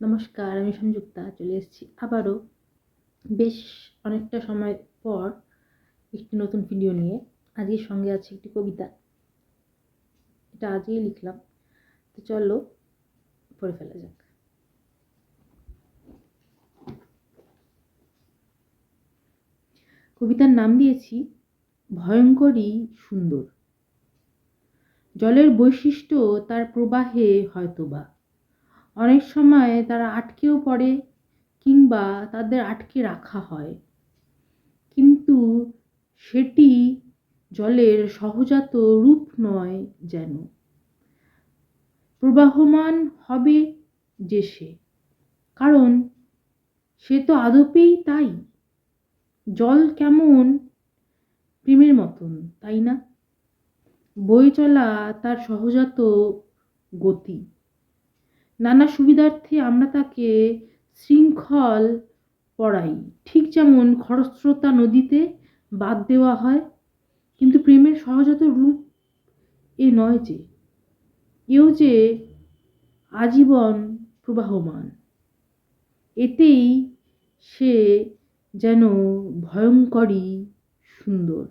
নমস্কার, আমি সংযুক্তা, চলে এসেছি আবারও বেশ অনেকটা সময় পর একটি নতুন ভিডিও নিয়ে। আজকের সঙ্গে আছে একটি কবিতা। এটা আজকেই লিখলাম। তো চলো, পড়ে ফেলা যাক। কবিতার নাম দিয়েছি, ভয়ঙ্করই সুন্দর। জলের বৈশিষ্ট্য তার প্রবাহে হয়তোবা অনেক সময় তারা আটকেও পড়ে কিংবা তাদের আটকে রাখা হয়। কিন্তু সেটি জলের সহজাত রূপ নয় যেন। প্রবাহমান হবে যে সে। কারণ সে তো আদপেই তাই। জল কেমন? প্রেমের মতন, তাই না? বই চলা তার সহজাত গতি। নানা সুবিধার্থে আমরা তাকে শৃঙ্খল পড়াই। ঠিক যেমন খরস্রোতা নদীতে বাদ দেওয়া হয়, কিন্তু প্রেমের সহজাত রূপ এ নয় যে, এও যে আজীবন প্রবাহমান। এতেই সে যেন ভয়ঙ্করই সুন্দর।